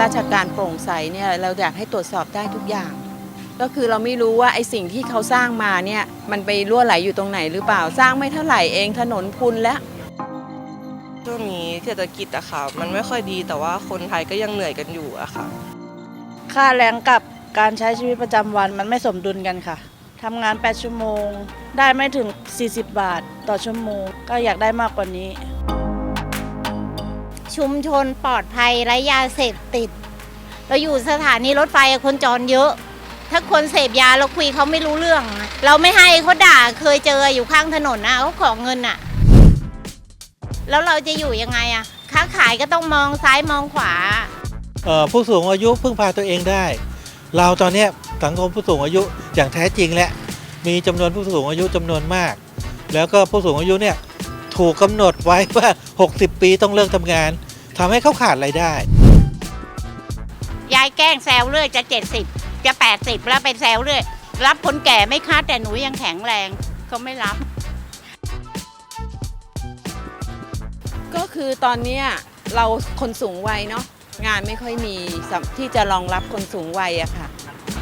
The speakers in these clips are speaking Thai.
ราชการโปร่งใสเนี่ยเราอยากให้ตรวจสอบได้ทุกอย่าง ก็คือเราไม่รู้ว่าไอ้สิ่งที่เขาสร้างมาเนี่ยมันไปรั่วไหลอยู่ตรงไหนหรือเปล่าสร้างไม่เท่าไหร่เองถนนพุนแล้วช่วงนี้เศรษฐกิจอะค่ะ มันไม่ค่อยดีแต่ว่าคนไทยก็ยังเหนื่อยกันอยู่อะค่ะ ค่าแรงกับการใช้ชีวิตประจำวันมันไม่สมดุลกันค่ะทำงาน 8 ชั่วโมง ได้ไม่ถึง 40 บาท ต่อชั่วโมง ก็อยากได้มากกว่านี้ ชุมชนปลอดภัยไร้ยาเสพติด เราอยู่สถานีรถไฟคนจรเยอะ ถ้าคนเสพยาเราคุยเขาไม่รู้เรื่อง เราไม่ให้เขาด่าเคยเจออยู่ข้างถนนนะเขาขอเงินอะแล้วเราจะอยู่ยังไงอะค้าขายก็ต้องมองซ้ายมองขวาเออผู้สูงอายุพึ่งพาตัวเองได้ เราตอนนี้สังคมผู้สูงอายุอย่างแท้จริงและมีจำนวนผู้สูงอายุจำนวนมาก แล้วก็ผู้สูงอายุเนี่ย ถูกกำหนดไว้ว่า 60 ปีต้องเลิกทำงานทำให้เขาขาดรายได้ ยายแกล้งแซวเรื่อยจะเจ็ดสิบจะแปดสิบแล้วเป็นแซวเรื่อย รับคนแก่ไม่คาดแต่หนูยังแข็งแรงเขาไม่รับ ก็คือตอนเนี้ยเราคนสูงวัยเนาะงานไม่ค่อยมีสำที่จะรองรับคนสูงวัยอะค่ะ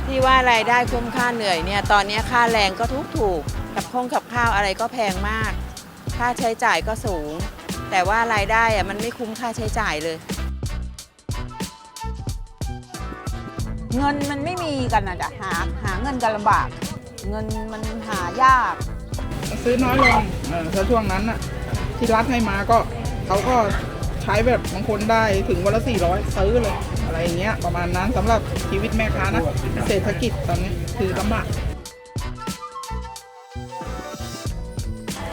ที่ว่ารายได้คุ้มค่าเหนื่อยเนี่ยตอนเนี้ยค่าแรงก็ทุกถูกๆกับข้องกับข้าวอะไรก็แพงมาก ค่าใช้จ่ายก็สูง แต่ว่ารายได้อะมันไม่คุ้มค่าใช้จ่ายเลย เงินมันไม่มีกันนะจ๊ะหาหาเงินกันลำบาก เงินมันหายาก ซื้อน้อยลงเออถ้าช่วงนั้นน่ะที่รัฐให้มาก็เขาก็ใช้แบบบางคนได้ถึงวันละสี่ร้อยซื้อเลย อะไรอย่างเงี้ยประมาณนั้นสำหรับชีวิตแม่ค้านะ เศรษฐกิจตอนนี้คือลำบาก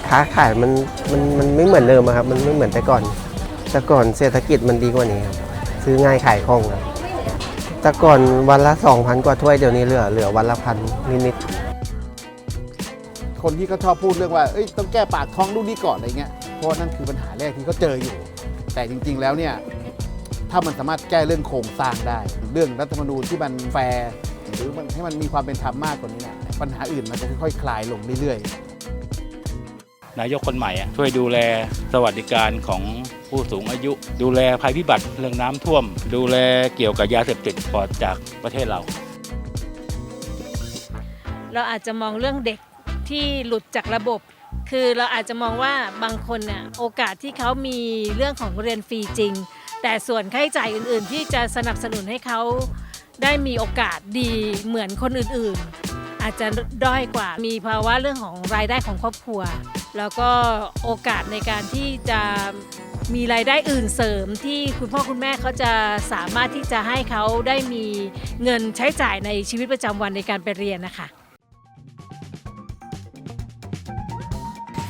ค้าขายมันมันมันไม่เหมือนเดิมครับ มันไม่เหมือนแต่ก่อน แต่ก่อนเศรษฐกิจมันดีกว่านี้ครับ ซื้อง่ายขายคล่องครับ แต่ก่อนวันละ 2,000 กว่าถ้วยเดี๋ยวนี้เหลือเหลือวันละพันนิดๆ คนที่เขาชอบพูดเรื่องว่าเอ้ยต้องแก้ปากท้องดูนนี่ก่อนอะไรเงี้ย เพราะนั่นคือปัญหาแรกที่เขาเจออยู่ แต่จริง ๆ แล้วเนี่ยถ้ามันสามารถแก้เรื่องโครงสร้างได้ เรื่องรัฐธรรมนูญที่มันแฟร์หรือมันให้มันมีความเป็นธรรมมากกว่านี้นะปัญหาอื่นมันจะค่อยๆคลายลงเรื่อยๆ นายกคนใหม่ช่วยดูแลสวัสดิการของผู้สูงอายุ ดูแลภัยพิบัติเรื่องน้ำท่วม ดูแลเกี่ยวกับยาเสพติดปลอดจากประเทศเรา เราอาจจะมองเรื่องเด็กที่หลุดจากระบบ คือเราอาจจะมองว่าบางคนน่ยโอกาสที่เขามีเรื่องของเรียนฟรีจริง แต่ส่วนค่าใช้จ่ายอื่น ๆ ที่จะสนับสนุนให้เขาได้มีโอกาสดีเหมือนคนอื่นๆ อาจจะด้อยกว่ามีภาวะเรื่องของรายได้ของครอบครัว แล้วก็โอกาสในการที่จะมีรายได้อื่นเสริมที่คุณพ่อคุณแม่เขาจะสามารถที่จะให้เขาได้มีเงินใช้จ่ายในชีวิตประจำวันในการไปเรียนนะคะ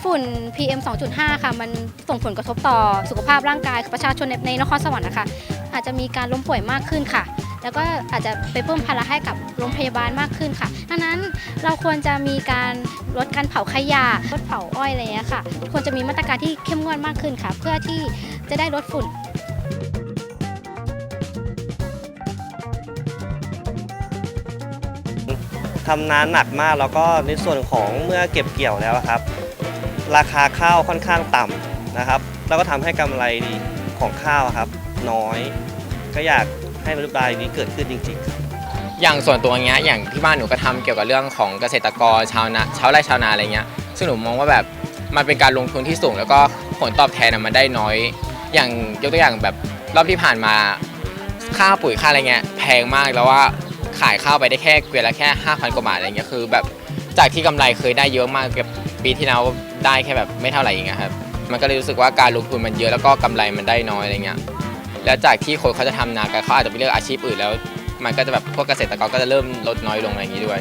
ฝุ่น PM 2.5 ค่ะ มันส่งผลกระทบต่อสุขภาพร่างกายของประชาชนในนครสวรรค์นะคะ อาจจะมีการล้มป่วยมากขึ้นค่ะ แล้วก็อาจจะไปเพิ่มภาระให้กับโรงพยาบาลมากขึ้นค่ะดังนั้นเราควรจะมีการลดการเผาขยะลดเผาอ้อยอะไรอย่างเงี้ยค่ะ ควรจะมีมาตรการที่เข้มงวดมากขึ้นค่ะ เพื่อที่จะได้ลดฝุ่นทำนาหนักมากแล้วก็ในส่วนของเมื่อเก็บเกี่ยวแล้วครับ ราคาข้าวค่อนข้างต่ำนะครับ แล้วก็ทำให้กำไรของข้าวครับ น้อยก็อยาก ให้นโยบายนี้เกิดขึ้นจริง ๆ อย่างส่วนตัวเงี้ยอย่างที่บ้านหนูก็ทำเกี่ยวกับเรื่องของเกษตรกรชาวนาชาวไร่ชาวนาอะไรเงี้ยซึ่งหนูมองว่าแบบมันเป็นการลงทุนที่สูง แล้วก็ผลตอบแทนอะมันได้น้อย อย่างยกตัวอย่างแบบรอบที่ผ่านมาค่าปุ๋ยค่าอะไรเงี้ยแพงมากแล้วว่าขายข้าวไปได้แค่เกวียนละแค่5,000กว่าบาทอะไรเงี้ยคือแบบจากที่กำไรเคยได้เยอะมากกับปีที่แล้วได้แค่แบบไม่เท่าไหร่เองอะครับมันก็เลยรู้สึกว่าการลงทุนมันเยอะแล้วก็กำไรมันได้น้อยอะไรเงี้ย แล้วจากที่คนเขาจะทำนากันเขาอาจจะไปเลือกอาชีพอื่นแล้ว มันก็จะแบบพวกเกษตรกรก็จะเริ่มลดน้อยลงอะไรอย่างนี้ด้วย